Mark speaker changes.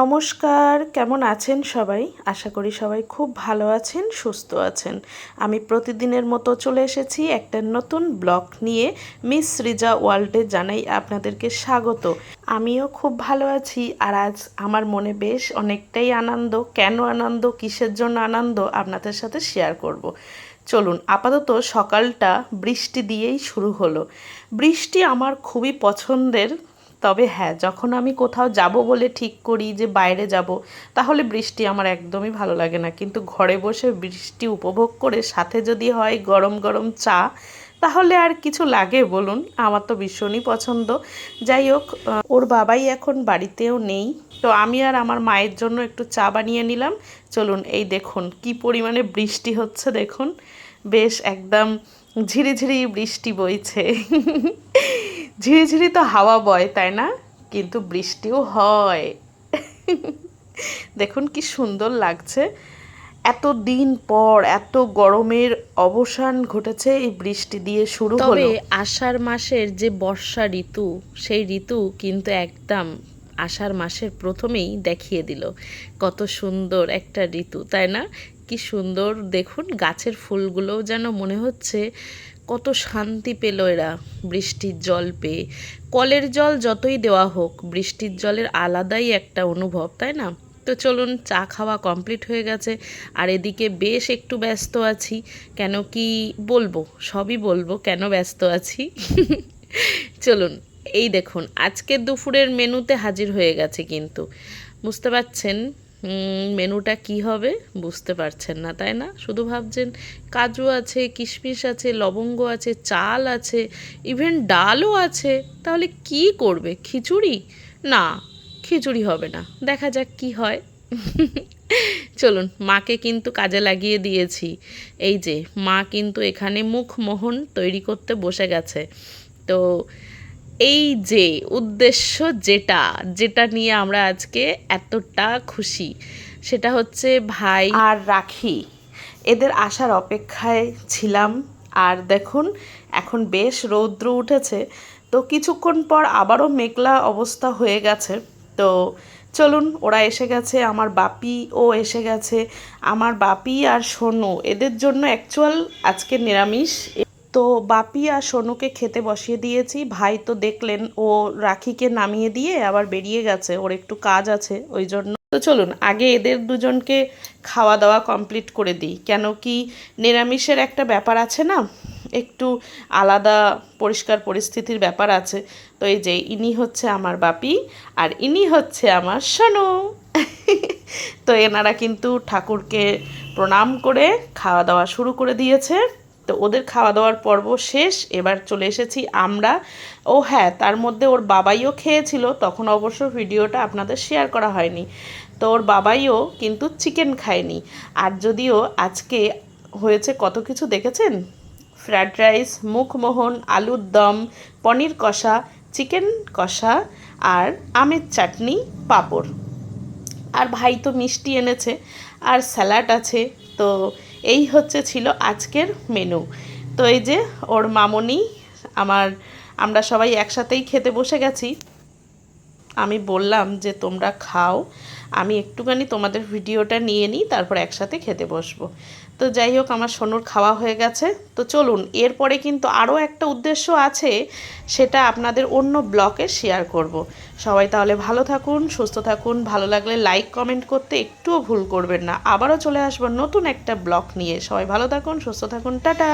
Speaker 1: নমস্কার, কেমন আছেন সবাই? আশা করি সবাই খুব ভালো আছেন, সুস্থ আছেন। আমি প্রতিদিনের মতো চলে এসেছি একটা নতুন ব্লগ নিয়ে। মিস রিজা ওয়ার্ল্ডে জানাই আপনাদেরকে স্বাগত। আমিও খুব ভালো আছি আর আজ আমার মনে বেশ অনেকটাই আনন্দ। কেন আনন্দ? কিসের জন্য আনন্দ? আপনাদের সাথে শেয়ার করব। চলুন, আপাতত সকালটা বৃষ্টি দিয়েই শুরু হলো। বৃষ্টি আমার খুবই পছন্দের। তবে হ্যাঁ যখন আমি কোথাও যাব বলে ঠিক করি যে বাইরে যাব, তাহলে বৃষ্টি আমার একদমই ভালো লাগে না। কিন্তু ঘরে বসে বৃষ্টি উপভোগ করে সাথে যদি হয় গরম গরম চা, তাহলে আর কিছু লাগে বলুন? আমার তো ভীষণই পছন্দ। যাই হোক ওর বাবাই এখন বাড়িতেও নেই। তো আমি আর আমার মায়ের জন্য একটু চা বানিয়ে নিলাম। চলুন, এই দেখুন কি পরিমাণে বৃষ্টি হচ্ছে দেখুন। বেশ একদম ঝিরিঝিরি বৃষ্টি বইছে। ঝিরিঝিরি তো হাওয়া বয়, তাই না? কিন্তু বৃষ্টিও হয়। দেখুন কি সুন্দর লাগছে। এত দিন পর, এত গরমের অবসান ঘটেছে, এই বৃষ্টি দিয়ে শুরু হলো। আষাঢ় মাসের যে বর্ষা ঋতু, সেই ঋতু কিন্তু একদম আষাঢ় মাসের প্রথমেই দেখিয়ে দিল। কত সুন্দর একটা ঋতু, তাই না? কি সুন্দর, দেখুন গাছের ফুলগুলোও যেন মনে হচ্ছে কত শান্তি পেল এরা। বৃষ্টির জল পেয়ে। কলের জল যতই দেওয়া হোক, বৃষ্টির জলের আলাদাই একটা অনুভব, তাই না? তো চলুন, চা খাওয়া কমপ্লিট হয়ে গেছে। আর এদিকে বেশ একটু ব্যস্ত আছি। কেন কি বলব? সবই বলব, কেন ব্যস্ত আছি? চলুন, এই দেখুন, আজকের দুপুরের মেনুতে হাজির হয়ে গেছে কিন্তু। বুঝতে পারছেন? মেনুটা কি হবে বুঝতে পারছেন না, তাই না? শুধু ভাবছেন কাজু আছে, কিশমিশ আছে, লবঙ্গ আছে, চাল আছে, ইভেন ডালও আছে, তাহলে কি করবে? খিচুড়ি? না, খিচুড়ি হবে না। দেখা যাক কি হয়। চলুন, মাকে কিন্তু কাজে লাগিয়ে দিয়েছি। এই যে, মা কিন্তু এখানে মুখমোহন তৈরি করতে বসে গেছে। তো এই যে উদ্দেশ্য যেটা যেটা নিয়ে আমরা আজকে এতটা খুশি, সেটা হচ্ছে ভাই আর রাখি। এদের আসার অপেক্ষায় ছিলাম, আর দেখুন, এখন বেশ রৌদ্র উঠেছে। তো কিছুক্ষণ পর আবারও মেঘলা অবস্থা হয়ে গেছে। তো চলুন, ওরা এসে গেছে, আমার বাপি ও এসে গেছে। আমার বাপি আর সোনু, এদের জন্য অ্যাকচুয়াল আজকে নিরামিষ তো বাপি আর সোনুকে খেতে বসিয়ে দিয়েছি। ভাই তো দেখলেন, ও রাখিকে নামিয়ে দিয়ে আবার বেরিয়ে গেছে। ওর একটু কাজ আছে, ওই জন্য। তো চলুন, আগে এদের দুজনকে খাওয়া দাওয়া কমপ্লিট করে দিই। কেন কি নিরামিষের একটা ব্যাপার আছে না? একটু আলাদা পরিষ্কার পরিস্থিতির ব্যাপার আছে। তো এই যে, ইনি হচ্ছে আমার বাপি আর ইনি হচ্ছে আমার সোনু। তো এনারা কিন্তু ঠাকুরকে প্রণাম করে খাওয়া দাওয়া শুরু করে দিয়েছে। তো ওদের খাওয়া দাওয়ার পর্ব শেষ। এবার চলে এসেছি আমরা। ও হ্যাঁ তার মধ্যে ওর বাবাইও খেয়েছিল। তখন অবশ্য ভিডিওটা আপনাদের শেয়ার করা হয়নি। তো ওর বাবাইও কিন্তু চিকেন খায়নি। আর যদিও আজকে হয়েছে কত কিছু দেখেছেন? ফ্রায়েড রাইস মুখমোহন, আলুর দম, পনির কষা চিকেন কষা আর আমের চাটনি, পাঁপড়। আর ভাই তো মিষ্টি এনেছে। আর স্যালাড আছে। তো এই হচ্ছে ছিল আজকের মেনু তো এই যে ওর মামনি, আমার, আমরা সবাই একসাথেই খেতে বসে গেছি। আমি বললাম যে তোমরা খাও। আমি একটুখানি তোমাদের ভিডিওটা নিয়ে নিই, তারপর একসাথে খেতে বসবো। তো যাই হোক, আমার সোনুর খাওয়া হয়ে গেছে। তো চলুন, এরপরে কিন্তু আরও একটা উদ্দেশ্য আছে, সেটা আপনাদের অন্য ব্লকে শেয়ার করব। সবাই তাহলে ভালো থাকুন, সুস্থ থাকুন, ভালো লাগলে লাইক কমেন্ট করতে একটুও ভুল করবেন না। আবারও চলে আসব নতুন একটা ব্লগ নিয়ে। সবাই ভালো থাকুন, সুস্থ থাকুন, টাটা!